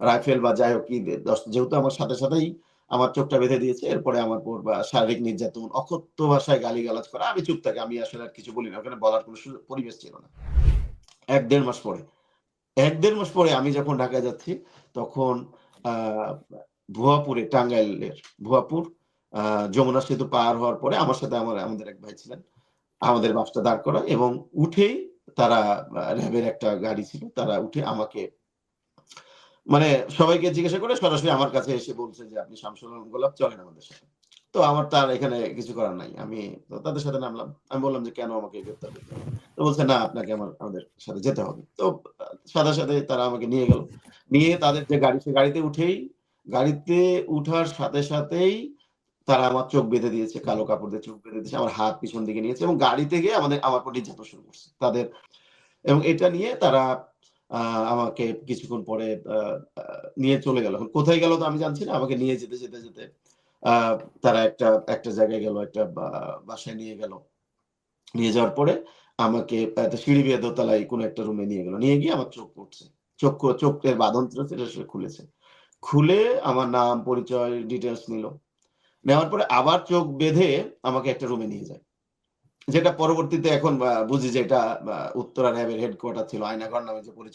Rifle বা যাই হোক যেহেতু আমার সাথে, সাথেই আমার চোখটা বেঁধে দিয়েছে। এরপরে আমার উপর বা শারীরিক নির্যাতন, অকথ্য ভাষায় গালিগালাজ করা। আমি চুপ থাকি। আমি আসলে আর কিছু বলি না। ওখানে বলার কোন পরিবেশ ছিল না। ১-১.৫ মাস পরে। এক দেড় মাস পরে আমি যখন ঢাকায় যাচ্ছি তখন আ ভুয়াপুরে টাঙ্গাইলের ভুয়াপুর যমুনা সেতু পার হওয়ার পরে আমার সাথে আমার আমাদের এক ভাই ছিলেন। আমাদের বাসটা দাঁড় করা এবং উঠেই তারা র‍্যাবের একটা গাড়ি ছিল। তারা উঠে আমাকে মানে সবাইকে জিজ্ঞাসা করে সরাসরি আমার কাছে এসে বলছে যে, "আপনি শামসুল গোলাপ চলেন আমাদের সাথে।" তো আমার তো আর এখানে কিছু করার নাই। আমি তাদের সাথে নামলাম। আমি বললাম যে, "কেন আমাকে গ্রেফতার করতে হবে?" তো বলছে, "না, আপনাকে আমার আমাদের সাথে যেতে হবে।" তো আ সাথে, তারা আমাকে নিয়ে গেল। নিয়ে তাদের যে গাড়ি, সে গাড়িতে উঠেই গাড়িতে উঠার সাথে, সাথেই তারা আমার চোখ বেঁধে দিয়েছে। কালো কাপড় দিয়ে চোখ বেঁধে দিয়েছে। আমার হাত পিছন দিকে নিয়েছে এবং গাড়িতে গিয়ে আমাদের আমার উপর নির্যাতন শুরু করছে। তাদের এবং এটা নিয়ে তারা আমাকে কিছুক্ষণ পরে নিয়ে চলে গেল। এখন কোথায় গেল তো আমি জানছি না। আমাকে নিয়ে যেতে, যেতে, যেতে তারা একটা, একটা জায়গায় গেল, একটা বাসায় নিয়ে গেল। নিয়ে যাওয়ার পরে আমাকে সিঁড়ি বেয়ে দোতলায় কোন একটা রুমে নিয়ে গেল। নিয়ে গিয়ে আমার চোখ পড়ছে। চোখ চোখের বাঁধন সেটা সে খুলেছে। খুলে আমার নাম, পরিচয়, ডিটেলস নিল। নেওয়ার পরে আবার চোখ বেঁধে আমাকে একটা রুমে নিয়ে যায়। যেটা পরবর্তীতে এখন বুঝি যে এটা উত্তরা র‍্যাবের হেডকোয়ার্টার ছিল। আয়নাঘর নামে যে পরিচিত